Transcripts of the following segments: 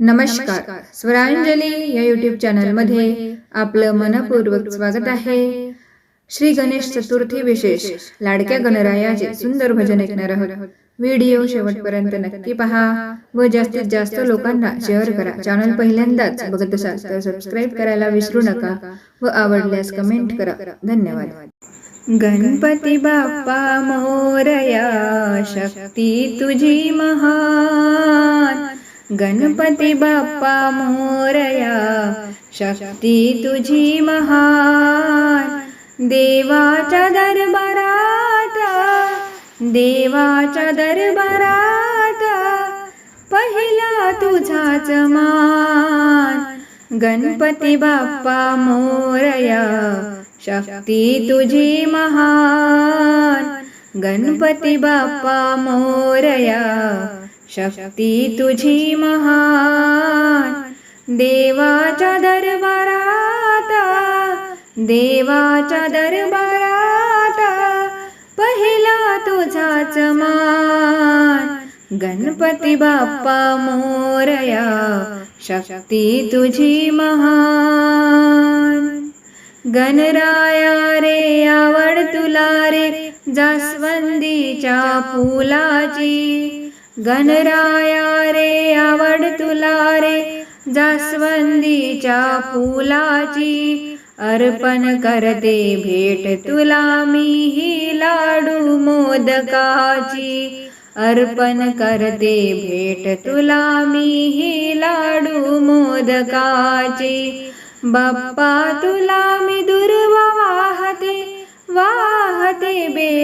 नमस्कार. स्वरांजली या युट्यूब चॅनलमध्ये आपलं मनपूर्वक स्वागत आहे. श्री गणेश चतुर्थी विशेष लाडक्या गणरायाचे सुंदर भजन ऐकणार आहोत व्हिडिओ शेवटपर्यंत नक्की पहा व जास्तीत जास्त लोकांना शेअर करा. चॅनल पहिल्यांदाच बघत असाल तर सबस्क्राईब करायला विसरू नका व आवडल्यास कमेंट करा. धन्यवाद. गणपती बाप्पा मोरया शक्ती तुझी महान. गणपती बाप्पा मोरया शक्ती तुझी महान. देवाच्या दरबारात देवाच्या दरबारात पहिला तुझाच मान. गणपती बाप्पा मोरया शक्ती तुझी महान. गणपती बाप्पा मोरया शक्ती तुझी महान. देवाच्या दरबारात देवाच्या दरबारात पहिला तुझाच मान. गणपती बाप्पा मोरया. शक्ती तुझी महान. गणराया रे आवड तुला रे. जास्वंदीच्या फुलाची. गणराया रे आवड तुला रे जास्वंदीच्या फुलाची अर्पण करते भेट तुला मी ही लाडू मोदकाची अर्पण करते भेट तुला मी ही लाडू मोदकाची. बाप्पा तुला मी दुर्वा वाहते वाहते बेलपान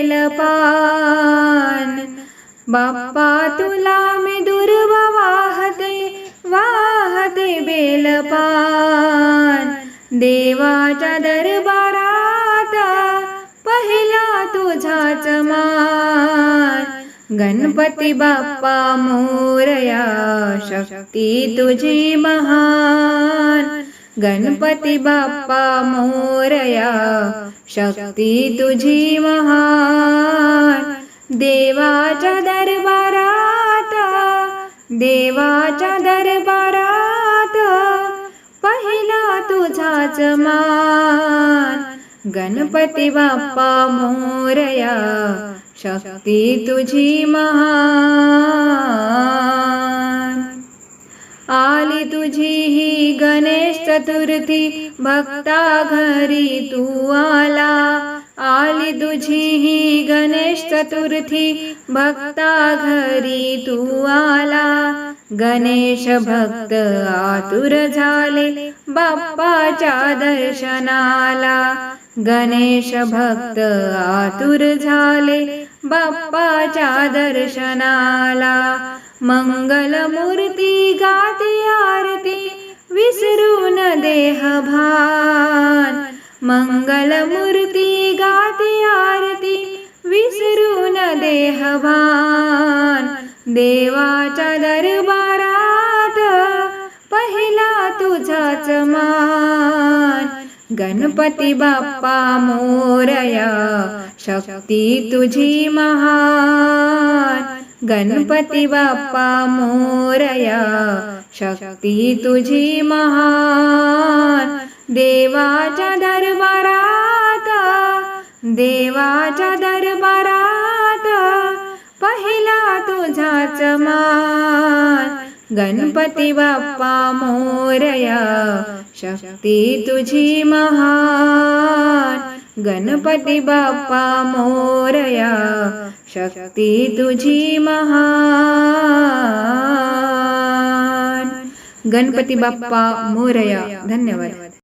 बाप्पा तुला मी दुर्वा वाहते वाहते बेलपान. देवाच्या दरबारात पहिला तुझाच मान. गणपती बाप्पा मोरया शक्ती तुझी महान. गणपती बाप्पा मोरया शक्ती तुझी महान. देवाच्या दरबारात देवाच्या दरबारात पहिला तुझाच मान. गणपती बाप्पा मोरया शक्ती तुझी महान. आली तुझी ही गणेश चतुर्थी भक्ता घरी तू आला. आली तुझी ही गणेश चतुर्थी भक्ता घरी तू आला. गणेश भक्त आतुर झाले बाप्पाच्या दर्शनाला. गणेश भक्त आतुर झाले बाप्पाच्या दर्शनाला. मंगल मूर्ती गाते आरती विसरून देह भान. मंगल मूर्ती गाते देवाच्या दरबारात पहिला तुझाच मान. गणपती बाप्पा मोरया शक्ती तुझी महान. गणपती बाप्पा मोरया शक्ती तुझी महान. देवाच्या दरबारात देवाच्या दरबारात तुझाच मान गणपती बाप्पा मोरया शक्ती तुझी महान. गणपती बाप्पा मोरया शक्ती तुझी महान. गणपती बाप्पा मोरया. धन्यवाद.